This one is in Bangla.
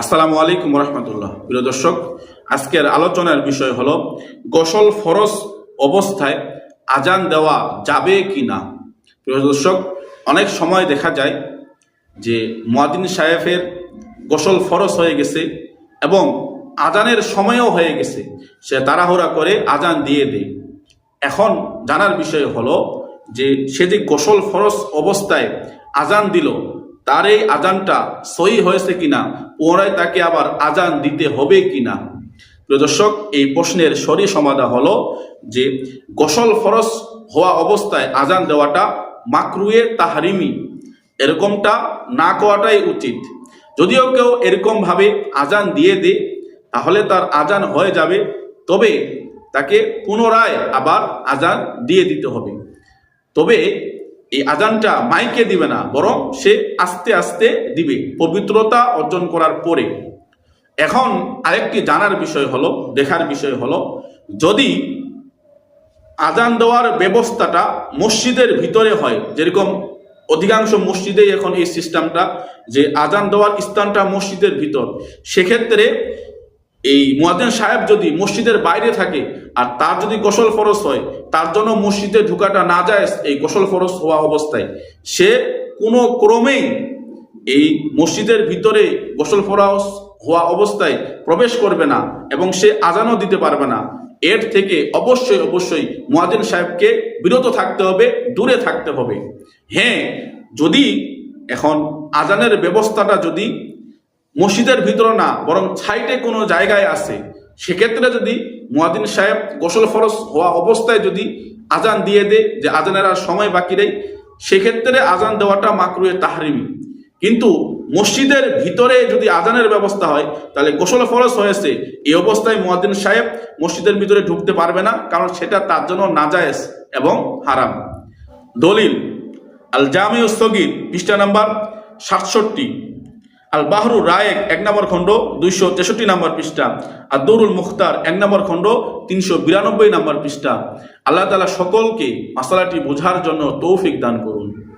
আসসালামু আলাইকুম রহমতুল্লাহ। প্রিয় দর্শক, আজকের আলোচনার বিষয় হলো, গোসল ফরজ অবস্থায় আজান দেওয়া যাবে কি না প্রিয় দর্শক, অনেক সময় দেখা যায় যে মুয়াদিন সাহেবের গোসল ফরজ হয়ে গেছে এবং আজানের সময়ও হয়ে গেছে। সে তাড়াহুড়া করে আজান দিয়ে দেয়। এখন জানার বিষয় হলো যে, সে যে গোসল ফরজ অবস্থায় আজান দিল তার এই আজানটা সহি হয়েছে কিনা, পুনরায় তাকে আবার আজান দিতে হবে কিনা? প্রিয় দর্শক, এই প্রশ্নের সরি সমাধা হলো যে, গোসল ফরস হওয়া অবস্থায় আজান দেওয়াটা মাকরুয়ে তাহারিমি। এরকমটা না করাটাই উচিত। যদিও কেউ এরকমভাবে আজান দিয়ে দে তাহলে তার আজান হয়ে যাবে, তবে তাকে পুনরায় আবার আজান দিয়ে দিতে হবে। তবে এই আজানটা মাইকে দিবে না, বরং সে আস্তে আস্তে দিবে। পবিত্রতা অর্জন করার পরে। এখন আরেকটি জানার বিষয় হলো, দেখার বিষয় হলো, যদি আজান দেওয়ার ব্যবস্থাটা মসজিদের ভিতরে হয়, যেরকম অধিকাংশ মসজিদেই এখন এই সিস্টেমটা, যে আজান দেওয়ার স্থানটা মসজিদের ভিতর, সেক্ষেত্রে এই মুয়াজ্জিন সাহেব যদি মসজিদের বাইরে থাকে আর তার যদি গোসল ফরস হয়, তার জন্য মসজিদে ঢুকাটা না যায় এই গোসল ফরস হওয়া অবস্থায়। সে কোনো ক্রমেই এই মসজিদের ভিতরে গোসল ফরস হওয়া অবস্থায় প্রবেশ করবে না এবং সে আজানও দিতে পারবে না। এর থেকে অবশ্যই অবশ্যই মুয়াজ্জিন সাহেবকে বিরত থাকতে হবে, দূরে থাকতে হবে। হ্যাঁ যদি এখন আজানের ব্যবস্থাটা যদি মসজিদের ভিতরে না, বরং ছাইটে কোনো জায়গায় আছে সেক্ষেত্রে যদি মুয়াদিন সাহেব গোসল ফরস হওয়া অবস্থায় যদি আজান দিয়ে দে যে আজানের আর সময় বাকি নেই, সেক্ষেত্রে আজান দেওয়াটা মাকরুয়ে তাহরিমি। কিন্তু মসজিদের ভিতরে যদি আজানের ব্যবস্থা হয়, তাহলে গোসল ফরস হয়েছে, এই অবস্থায় মুয়াদিন সাহেব মসজিদের ভিতরে ঢুকতে পারবে না, কারণ সেটা তার জন্য নাজায়েজ এবং হারাম। দলিল আল জামিউ স্থগির পৃষ্ঠা নাম্বার সাতষট্টি। আল বাহরু রায়েক এক নম্বর খণ্ড, দুইশো তেষট্টি নম্বর পৃষ্ঠা। আর দৌরুল মুখতার এক নম্বর খণ্ড, তিনশো বিরানব্বই নম্বর পৃষ্ঠা। আল্লাহ তালা সকলকে মশালাটি বোঝার জন্য তৌফিক দান করুন।